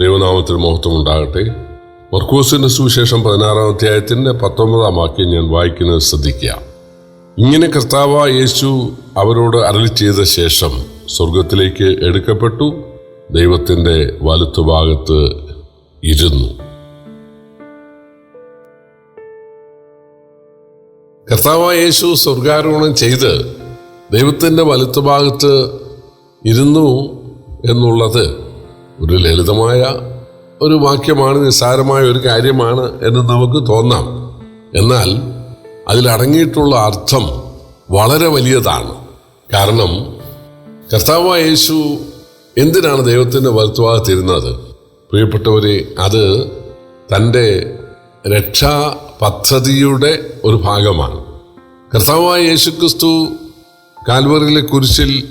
ദൈവനാമത്തിൽ മഹത്വം ഉണ്ടാകട്ടെ. മർക്കൂസിന്റെ സുവിശേഷം പതിനാറാം അധ്യായത്തിന്റെ പത്തൊമ്പതാം വാക്യം ഞാൻ വായിക്കുന്നത് ശ്രദ്ധിക്കുക. ഇങ്ങനെ കർത്താവ യേശു അവരോട് അരളി ചെയ്ത ശേഷം സ്വർഗത്തിലേക്ക് എടുക്കപ്പെട്ടു ദൈവത്തിന്റെ വലത്തുഭാഗത്ത് ഇരുന്നു. കർത്താവ യേശു സ്വർഗാരോഹണം ചെയ്ത് ദൈവത്തിന്റെ വലത്തുഭാഗത്ത് ഇരുന്നു എന്നുള്ളത് ഒരു ലളിതമായ ഒരു വാക്യമാണ് നിസ്സാരമായ ഒരു കാര്യമാണ് എന്ന് നമുക്ക് തോന്നാം. എന്നാൽ അതിലടങ്ങിയിട്ടുള്ള അർത്ഥം വളരെ വലിയതാണ്. കാരണം കർത്താവായ യേശു എന്തിനാണ് ദൈവത്തിന്റെ വലത്തുഭാഗത്തിരുന്നത് പ്രിയപ്പെട്ടവരെ അത് തന്റെ രക്ഷാ പദ്ധതിയുടെ ഒരു ഭാഗമാണ്. കർത്താവായ യേശുക്രിസ്തു കാൽവറിയിലെ കുരിശിൽ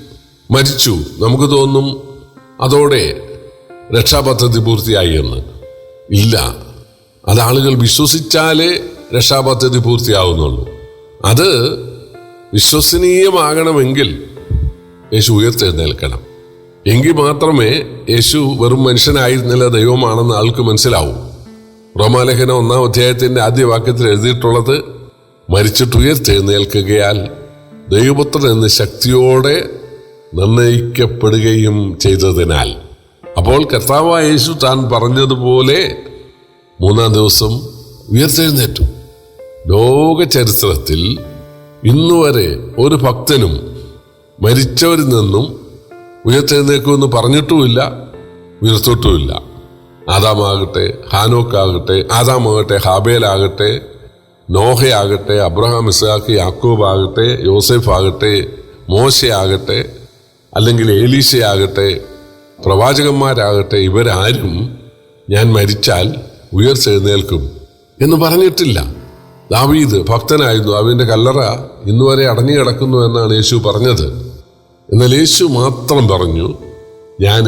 മരിച്ചു. നമുക്ക് തോന്നും അതോടെ രക്ഷാപദ്ധതി പൂർത്തിയായി എന്ന്. ഇല്ല. അത് ആളുകൾ വിശ്വസിച്ചാലേ രക്ഷാപദ്ധതി പൂർത്തിയാവുന്നുള്ളൂ. അത് വിശ്വസനീയമാകണമെങ്കിൽ യേശു ഉയർത്തെഴുന്നേൽക്കണം. എങ്കിൽ മാത്രമേ യേശു വെറും മനുഷ്യനായിരുന്നില്ല ദൈവമാണെന്ന് ആൾക്ക് മനസ്സിലാവൂ. റോമാലേഖന ഒന്നാം അധ്യായത്തിന്റെ ആദ്യ വാക്യത്തിൽ എഴുതിയിട്ടുള്ളത് മരിച്ചിട്ട് ഉയർത്തെഴുന്നേൽക്കുകയാൽ ദൈവപുത്രൻ എന്ന ശക്തിയോടെ നിർണയിക്കപ്പെടുകയും ചെയ്തതിനാൽ. അപ്പോൾ കർത്താവായ യേശു താൻ പറഞ്ഞതുപോലെ മൂന്നാം ദിവസം ഉയർത്തെഴുന്നേറ്റു. ലോക ചരിത്രത്തിൽ ഇന്നുവരെ ഒരു ഭക്തനും മരിച്ചവരിൽ നിന്നും ഉയർത്തെഴുന്നേക്കുമെന്ന് പറഞ്ഞിട്ടുമില്ല ഉയർത്തിട്ടുമില്ല. ആദാമാകട്ടെ ഹാനോക്കാകട്ടെ ആദാമാകട്ടെ ഹാബേലാകട്ടെ നോഹയാകട്ടെ അബ്രഹാം ഇസാഖ് യാക്കൂബ് ആകട്ടെ യോസെഫ് ആകട്ടെ മോശയാകട്ടെ അല്ലെങ്കിൽ ഏലീശയാകട്ടെ പ്രവാചകന്മാരാകട്ടെ ഇവരാരും ഞാൻ മരിച്ചാൽ ഉയർച്ചെഴുന്നേൽക്കും എന്ന് പറഞ്ഞിട്ടില്ല. ദാവീദ് ഭക്തനായിരുന്നു. അവന്റെ കല്ലറ ഇന്നുവരെ അടങ്ങി കിടക്കുന്നു എന്നാണ് യേശു പറഞ്ഞത്. എന്നാൽ യേശു മാത്രം പറഞ്ഞു ഞാൻ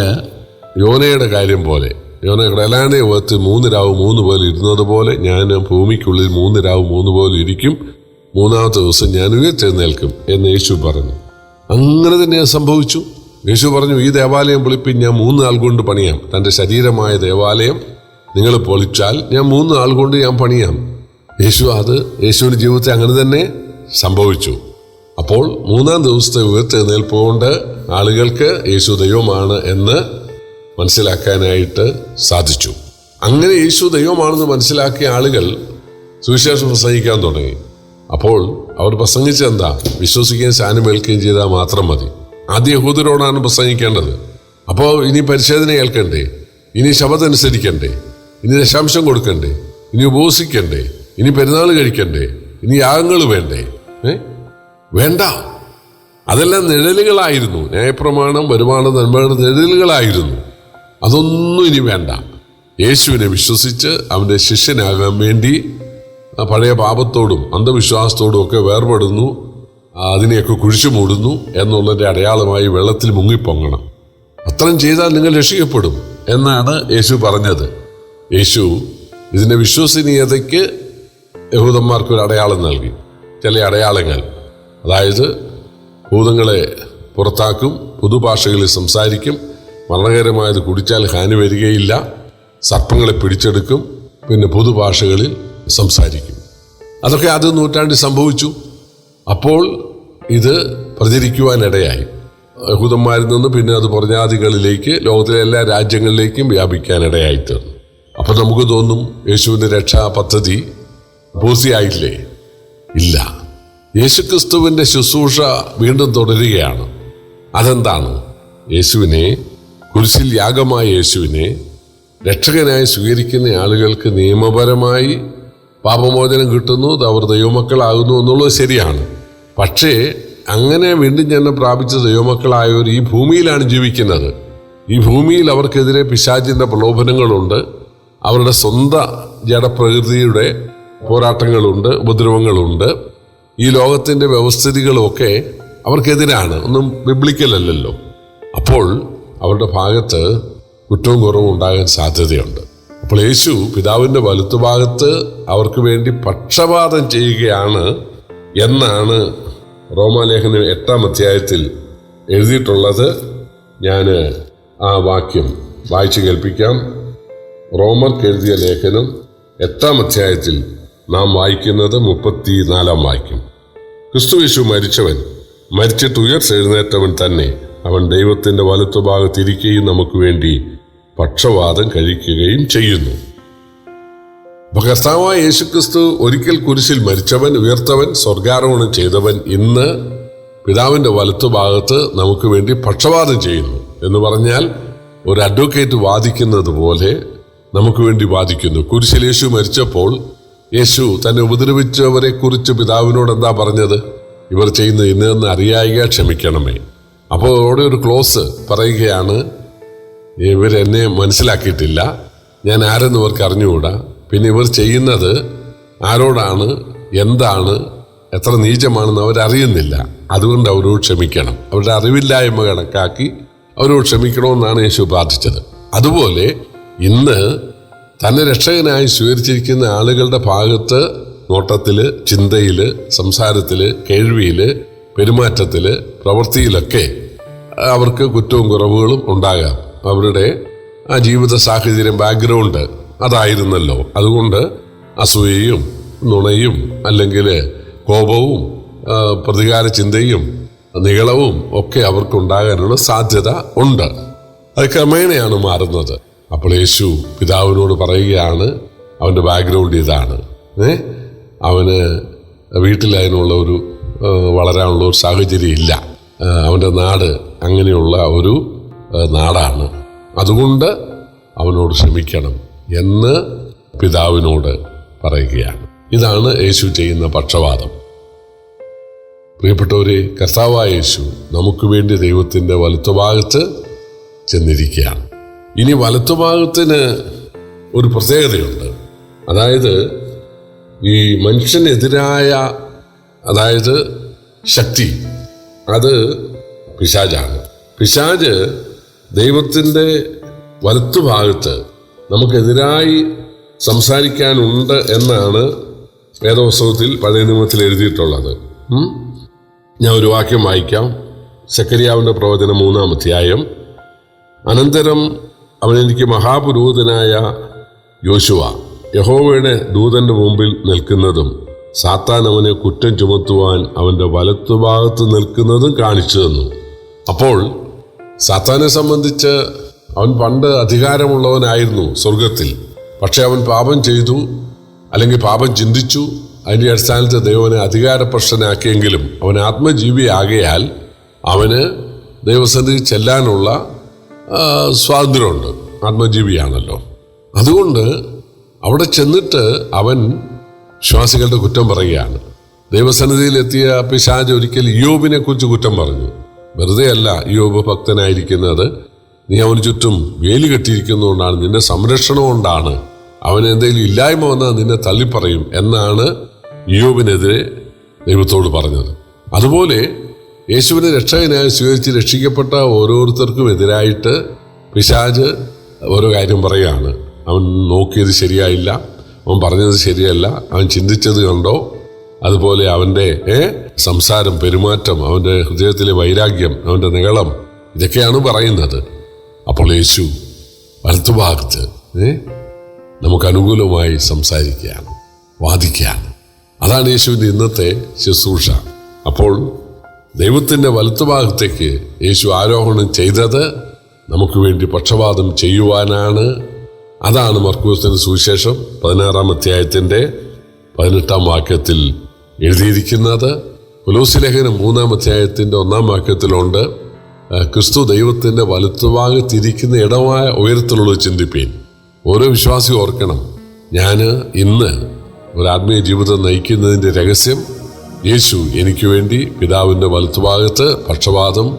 യോനയുടെ കാര്യം പോലെ യോന കടലാനെ ഓത്ത് മൂന്ന് രാവ് മൂന്ന് പോലെ ഇരുന്നത് പോലെ ഞാൻ ഭൂമിക്കുള്ളിൽ മൂന്ന് രാവ് മൂന്ന് പോലെ ഇരിക്കും. മൂന്നാമത്തെ ദിവസം ഞാൻ ഉയർത്തെഴുന്നേൽക്കും എന്ന് യേശു പറഞ്ഞു. അങ്ങനെ തന്നെ സംഭവിച്ചു. യേശു പറഞ്ഞു ഈ ദേവാലയം പൊളിപ്പിൻ ഞാൻ മൂന്ന് നാൾ കൊണ്ട് പണിയാം. തന്റെ ശരീരമായ ദേവാലയം നിങ്ങൾ പൊളിച്ചാൽ ഞാൻ മൂന്ന് നാൾ കൊണ്ട് ഞാൻ പണിയാം. യേശു അത് യേശുവിന്റെ ജീവിതത്തെ അങ്ങനെ തന്നെ സംഭവിച്ചു. അപ്പോൾ മൂന്നാം ദിവസത്തെ ഉയർത്തെഴുന്നേൽപ്പ് കൊണ്ട് ആളുകൾക്ക് യേശു ദൈവമാണ് എന്ന് മനസ്സിലാക്കാനായിട്ട് സാധിച്ചു. അങ്ങനെ യേശു ദൈവമാണെന്ന് മനസ്സിലാക്കിയ ആളുകൾ സുവിശേഷം പ്രസംഗിക്കാൻ തുടങ്ങി. അപ്പോൾ അവർ പ്രസംഗിച്ചെന്താ വിശ്വസിക്കുകയും സ്ഥാനമേൽക്കുകയും ചെയ്താൽ മാത്രം മതി. ആദ്യ യഹൂദരോടാണ് പ്രസംഗിക്കേണ്ടത്. അപ്പോൾ ഇനി പരിശോധന ഏൽക്കണ്ടേ ഇനി ശബ്ദമനുസരിക്കണ്ടേ ഇനി ദശാംശം കൊടുക്കണ്ടേ? ഇനി ഉപവസിക്കണ്ടേ? ഇനി പെരുന്നാൾ കഴിക്കണ്ടേ? ഇനി യാഗങ്ങൾ വേണ്ടേ? വേണ്ട. അതെല്ലാം നിഴലുകളായിരുന്നു. ന്യായപ്രമാണം വരുമാനം നന്മയുടെ നിഴലുകളായിരുന്നു. അതൊന്നും ഇനി വേണ്ട. യേശുവിനെ വിശ്വസിച്ച് അവന്റെ ശിഷ്യനാകാൻ വേണ്ടി പഴയ പാപത്തോടും അന്ധവിശ്വാസത്തോടും ഒക്കെ വേർപെടുന്നു. അതിനെയൊക്കെ കുഴിച്ചു മൂടുന്നു എന്നുള്ളതിന്റെ അടയാളമായി വെള്ളത്തിൽ മുങ്ങിപ്പൊങ്ങണം. അത്രയും ചെയ്താൽ നിങ്ങൾ രക്ഷിക്കപ്പെടും എന്നാണ് യേശു പറഞ്ഞത്. യേശു ഇതിന്റെ വിശ്വസനീയതയ്ക്ക് യഹൂദന്മാർക്ക് ഒരു അടയാളം നൽകി. ചില അടയാളങ്ങൾ. അതായത് ഭൂതങ്ങളെ പുറത്താക്കും പുതുഭാഷകളിൽ സംസാരിക്കും മരണകരമായത് കുടിച്ചാൽ ഹാനി വരികയില്ല സർപ്പങ്ങളെ പിടിച്ചെടുക്കും പിന്നെ പുതുഭാഷകളിൽ സംസാരിക്കും. അതൊക്കെ അത് നൂറ്റാണ്ടിൽ സംഭവിച്ചു. അപ്പോൾ ഇത് പ്രചരിക്കുവാനിടയായി. യഹൂദന്മാരിൽ നിന്ന് പിന്നെ അത് പ്രജാതികളിലേക്ക് ലോകത്തിലെ എല്ലാ രാജ്യങ്ങളിലേക്കും വ്യാപിക്കാനിടയായി തീർന്നു. അപ്പോൾ നമുക്ക് തോന്നും യേശുവിന്റെ രക്ഷാ പദ്ധതി പൂർത്തിയായില്ലേ ഇല്ല. യേശുക്രിസ്തുവിന്റെ ശുശ്രൂഷ വീണ്ടും തുടരുകയാണ്. അതെന്താണ്? യേശുവിനെ കുരിശിൽ യാഗമായ യേശുവിനെ രക്ഷകനായി സ്വീകരിക്കുന്ന ആളുകൾക്ക് നിയമപരമായി പാപമോചനം കിട്ടുന്നു അവർ ദൈവമക്കളാകുന്നു എന്നുള്ളത് ശരിയാണ്. പക്ഷേ അങ്ങനെ വീണ്ടും ജന്മം പ്രാപിച്ച ദൈവമക്കളായവർ ഈ ഭൂമിയിലാണ് ജീവിക്കുന്നത്. ഈ ഭൂമിയിൽ അവർക്കെതിരെ പിശാചിന്റെ പ്രലോഭനങ്ങളുണ്ട്. അവരുടെ സ്വന്തം ജഡപ്രകൃതിയുടെ പോരാട്ടങ്ങളുണ്ട് ഉപദ്രവങ്ങളുണ്ട്. ഈ ലോകത്തിന്റെ വ്യവസ്ഥിതികളുമൊക്കെ അവർക്കെതിരാണ്. ഒന്നും ബിബ്ലിക്കലല്ലല്ലോ അപ്പോൾ അവരുടെ ഭാഗത്ത് കുറ്റവും കുറവും ഉണ്ടാകാൻ സാധ്യതയുണ്ട്. അപ്പോൾ യേശു പിതാവിന്റെ വലുത്തുഭാഗത്ത് അവർക്ക് വേണ്ടി പക്ഷപാതം ചെയ്യുകയാണ് എന്നാണ് റോമാലേഖനം എട്ടാം അധ്യായത്തിൽ എഴുതിയിട്ടുള്ളത് ഞാൻ ആ വാക്യം വായിച്ചു കേൾപ്പിക്കാം. റോമർക്ക് എഴുതിയ ലേഖനം എട്ടാം അധ്യായത്തിൽ നാം വായിക്കുന്നത് മുപ്പത്തി നാലാം വാക്യം. ക്രിസ്തുവിശു മരിച്ചവൻ മരിച്ചിട്ട് ഉയർച്ചെഴുന്നേറ്റവൻ തന്നെ അവൻ ദൈവത്തിന്റെ വലത്തുഭാഗത്തിരിക്കുകയും നമുക്ക് വേണ്ടി പക്ഷവാദം കഴിക്കുകയും ചെയ്യുന്നു. കർത്താവായ യേശുക്രിസ്തു ഒരിക്കൽ കുരിശിൽ മരിച്ചവൻ ഉയർത്തവൻ സ്വർഗാരോഹണം ചെയ്തവൻ ഇന്ന് പിതാവിന്റെ വലത്തുഭാഗത്ത് നമുക്ക് വേണ്ടി പക്ഷപാതം ചെയ്യുന്നു എന്ന് പറഞ്ഞാൽ ഒരു അഡ്വക്കേറ്റ് വാദിക്കുന്നത് പോലെ നമുക്ക് വേണ്ടി വാദിക്കുന്നു. കുരിശിൽ യേശു മരിച്ചപ്പോൾ യേശു തന്നെ ഉപദ്രവിച്ചവരെ കുറിച്ച് പിതാവിനോട് എന്താ പറഞ്ഞത്? ഇവർ ചെയ്യുന്ന ഇന്നെന്ന് അറിയായിക ക്ഷമിക്കണമേ. അപ്പോൾ അവിടെ ഒരു ക്ലോസ് പറയുകയാണ് ഇവരെന്നെ മനസ്സിലാക്കിയിട്ടില്ല. ഞാൻ ആരെന്ന് ഇവർക്ക് അറിഞ്ഞുകൂടാ? പിന്നെ ഇവർ ചെയ്യുന്നത് ആരോടാണ് എന്താണ് എത്ര നീചമാണെന്ന് അവരറിയുന്നില്ല. അതുകൊണ്ട് അവരോട് ക്ഷമിക്കണം. അവരുടെ അറിവില്ലായ്മ കണക്കാക്കി അവരോട് ക്ഷമിക്കണമെന്നാണ് യേശു പ്രാർത്ഥിച്ചത്. അതുപോലെ ഇന്ന് തന്നെ രക്ഷകനായി സ്വീകരിച്ചിരിക്കുന്ന ആളുകളുടെ ഭാഗത്ത് നോട്ടത്തിൽ ചിന്തയിൽ സംസാരത്തിൽ കേൾവിയിൽ പെരുമാറ്റത്തിൽ പ്രവൃത്തിയിലൊക്കെ അവർക്ക് കുറ്റവും കുറവുകളും ഉണ്ടാകാം. അവരുടെ ആ ജീവിത സാഹചര്യം ബാക്ക്ഗ്രൗണ്ട് അതായിരുന്നല്ലോ. അതുകൊണ്ട് അസൂയയും നുണയും അല്ലെങ്കിൽ കോപവും പ്രതികാര ചിന്തയും നികളവും ഒക്കെ അവർക്കുണ്ടാകാനുള്ള സാധ്യത ഉണ്ട്. അത് ക്രമേണയാണ് മാറുന്നത്. അപ്പോൾ യേശു പിതാവിനോട് പറയുകയാണ് അവന്റെ ബാക്ക്ഗ്രൗണ്ട് ഇതാണ്. ഏ? അവന് വീട്ടിൽ അതിനുള്ള ഒരു വളരാനുള്ള ഒരു സാഹചര്യം ഇല്ല. അവന്റെ നാട് അങ്ങനെയുള്ള ഒരു നാടാണ്. അതുകൊണ്ട് അവനോട് ക്ഷമിക്കണം. എന്ന് പിതാവിനോട് പറയുകയാണ്. ഇതാണ് യേശു ചെയ്യുന്ന പക്ഷപാതം പ്രിയപ്പെട്ടവരെ കർത്താവായ യേശു നമുക്ക് വേണ്ടി ദൈവത്തിന്റെ വലത്തുഭാഗത്ത് ചെന്നിരിക്കുകയാണ്. ഇനി വലത്തുഭാഗത്തിന് ഒരു പ്രത്യേകതയുണ്ട്. അതായത് ഈ മനുഷ്യനെതിരായ അതായത് ശക്തി അത് പിശാജാണ് പിശാജ് ദൈവത്തിന്റെ വലത്തുഭാഗത്ത് നമുക്കെതിരായി സംസാരിക്കാനുണ്ട് എന്നാണ് വേദോത്സവത്തിൽ പഴയ നിയമത്തിൽ എഴുതിയിട്ടുള്ളത്. ഞാൻ ഒരു വാക്യം വായിക്കാം. സക്കരിയാവിന്റെ പ്രവചനം മൂന്നാം അധ്യായം. അനന്തരം അവൻ എനിക്ക് മഹാപുരോഹിതനായ യോശുവ യഹോവയുടെ ദൂതന്റെ മുമ്പിൽ നിൽക്കുന്നതും സാത്താൻ അവനെ കുറ്റം ചുമത്തുവാൻ അവന്റെ വലത്തുഭാഗത്ത് നിൽക്കുന്നതും കാണിച്ചു തന്നു. അപ്പോൾ സാത്താനെ സംബന്ധിച്ച് അവൻ പണ്ട് അധികാരമുള്ളവനായിരുന്നു സ്വർഗത്തിൽ പക്ഷെ അവൻ പാപം ചെയ്തു അല്ലെങ്കിൽ പാപം ചിന്തിച്ചു അതിന്റെ അടിസ്ഥാനത്തിൽ ദൈവനെ അധികാരപ്രശ്നനാക്കിയെങ്കിലും അവൻ ആത്മജീവിയാകയാൽ അവന് ദൈവസന്നിധി ചെല്ലാനുള്ള സ്വാതന്ത്ര്യമുണ്ട്. ആത്മജീവിയാണല്ലോ. അതുകൊണ്ട് അവിടെ ചെന്നിട്ട് അവൻ വിശ്വാസികളുടെ കുറ്റം പറയുകയാണ്. ദൈവസന്നിധിയിലെത്തിയ പിശാജ് ഒരിക്കൽ യോബിനെ കുറിച്ച് കുറ്റം പറഞ്ഞു. വെറുതെ അല്ല യോബ് ഭക്തനായിരിക്കുന്നത്. നീ അവന് ചുറ്റും വേലി കെട്ടിയിരിക്കുന്നതുകൊണ്ടാണ് നിന്റെ സംരക്ഷണം കൊണ്ടാണ് അവൻ എന്തെങ്കിലും ഇല്ലായ്മ വന്നാൽ നിന്നെ തള്ളിപ്പറയും എന്നാണ് യോബിനെതിരെ ദൈവത്തോട് പറഞ്ഞത്. അതുപോലെ യേശുവിനെ രക്ഷകനായി സ്വീകരിച്ച് രക്ഷിക്കപ്പെട്ട ഓരോരുത്തർക്കും എതിരായിട്ട് പിശാജ് ഓരോ കാര്യം പറയുകയാണ്. അവൻ നോക്കിയത് ശരിയായില്ല അവൻ പറഞ്ഞത് ശരിയല്ല അവൻ ചിന്തിച്ചത് കണ്ടോ? അതുപോലെ അവന്റെ സംസാരം പെരുമാറ്റം അവന്റെ ഹൃദയത്തിലെ വൈരാഗ്യം അവന്റെ നീളം ഇതൊക്കെയാണ് പറയുന്നത്. അപ്പോൾ യേശു വലത്തുഭാഗത്ത് നമുക്ക് അനുകൂലമായി സംസാരിക്കുകയാണ് വാദിക്കുകയാണ്. അതാണ് യേശുവിന്റെ ഇന്നത്തെ ശുശ്രൂഷ. അപ്പോൾ ദൈവത്തിന്റെ വലത്തുഭാഗത്തേക്ക് യേശു ആരോഹണം ചെയ്തത് നമുക്ക് വേണ്ടി പക്ഷപാതം ചെയ്യുവാനാണ്. അതാണ് മർക്കൂസിന്റെ സുവിശേഷം പതിനാറാം അധ്യായത്തിന്റെ പതിനെട്ടാം വാക്യത്തിൽ എഴുതിയിരിക്കുന്നത്. പുലോസി ലേഖനം മൂന്നാം അധ്യായത്തിന്റെ ഒന്നാം വാക്യത്തിലുണ്ട്. ക്രിസ്തു ദൈവത്തിന്റെ വലത്തുഭാഗത്തിരിക്കുന്ന ഇടമായ ഉയരത്തിലുള്ള ചിന്തിപ്പീൻ. ഓരോ വിശ്വാസി ഓർക്കണം ഞാൻ ഇന്ന് ഒരു ആത്മീയ ജീവിതം നയിക്കുന്നതിന്റെ രഹസ്യം യേശു എനിക്ക് വേണ്ടി പിതാവിന്റെ വലത്തുഭാഗത്ത് പക്ഷപാതം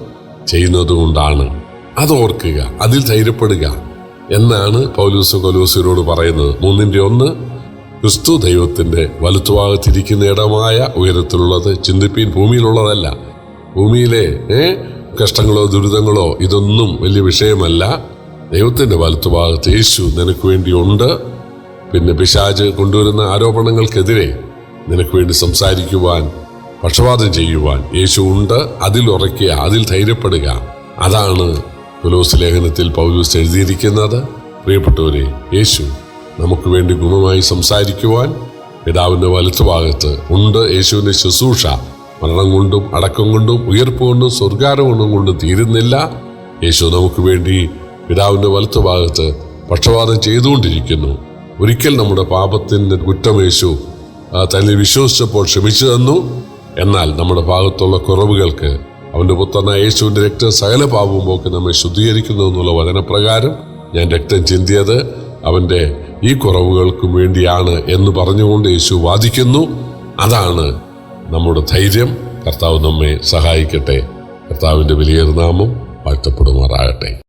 ചെയ്യുന്നതുകൊണ്ടാണ്. അത് ഓർക്കുക അതിൽ ധൈര്യപ്പെടുക എന്നാണ് പൗലൂസ് കൊലൂസിനോട് പറയുന്നത്. മൂന്നിന്റെ ഒന്ന് ക്രിസ്തു ദൈവത്തിന്റെ വലുത്തുഭാഗത്തിരിക്കുന്ന ഇടമായ ഉയരത്തിലുള്ളത് ചിന്തിപ്പീൻ ഭൂമിയിലുള്ളതല്ല. ഭൂമിയിലെ ഏ കഷ്ടങ്ങളോ ദുരിതങ്ങളോ ഇതൊന്നും വലിയ വിഷയമല്ല. ദൈവത്തിന്റെ വലത്തുഭാഗത്ത് യേശു നിനക്ക് വേണ്ടിയുണ്ട്. പിന്നെ പിശാജ് കൊണ്ടുവരുന്ന ആരോപണങ്ങൾക്കെതിരെ നിനക്ക് വേണ്ടി സംസാരിക്കുവാൻ പക്ഷപാതം ചെയ്യുവാൻ യേശു ഉണ്ട്. അതിൽ ഉറയ്ക്കുക അതിൽ ധൈര്യപ്പെടുക. അതാണ് പുലോസ് ലേഖനത്തിൽ പൗലൂസ് എഴുതിയിരിക്കുന്നത്. പ്രിയപ്പെട്ടവരെ യേശു നമുക്ക് വേണ്ടി ഗുണമായി സംസാരിക്കുവാൻ പിതാവിന്റെ വലത്തുഭാഗത്ത് ഉണ്ട്. യേശുവിന്റെ ശുശ്രൂഷ മരണം കൊണ്ടും അടക്കം കൊണ്ടും ഉയർപ്പ് കൊണ്ടും സ്വർഗാരോഹണം കൊണ്ടും തീരുന്നില്ല. യേശു നമുക്ക് വേണ്ടി പിതാവിന്റെ വലത്തുഭാഗത്ത് പക്ഷപാതം ചെയ്തുകൊണ്ടിരിക്കുന്നു. ഒരിക്കൽ നമ്മുടെ പാപത്തിന്റെ കുറ്റം യേശു തന്നെ വിശ്വസിച്ചപ്പോൾ ക്ഷമിച്ചു തന്നു. എന്നാൽ നമ്മുടെ ഭാഗത്തുള്ള കുറവുകൾക്ക് അവന്റെ പുത്രനായ യേശുവിന്റെ രക്തം സകല പാപവും പോക്കി നമ്മെ ശുദ്ധീകരിക്കുന്നു എന്നുള്ള വചനപ്രകാരം ഞാൻ രക്തം ചിന്തിയത് അവന്റെ ഈ കുറവുകൾക്കും വേണ്ടിയാണ് എന്ന് പറഞ്ഞുകൊണ്ട് യേശു വാദിക്കുന്നു. അതാണ് നമ്മുടെ ധൈര്യം കർത്താവ് നമ്മെ സഹായിക്കട്ടെ. കർത്താവിന്റെ വലിയ നാമം വാഴ്ത്തപ്പെടുമാറാകട്ടെ.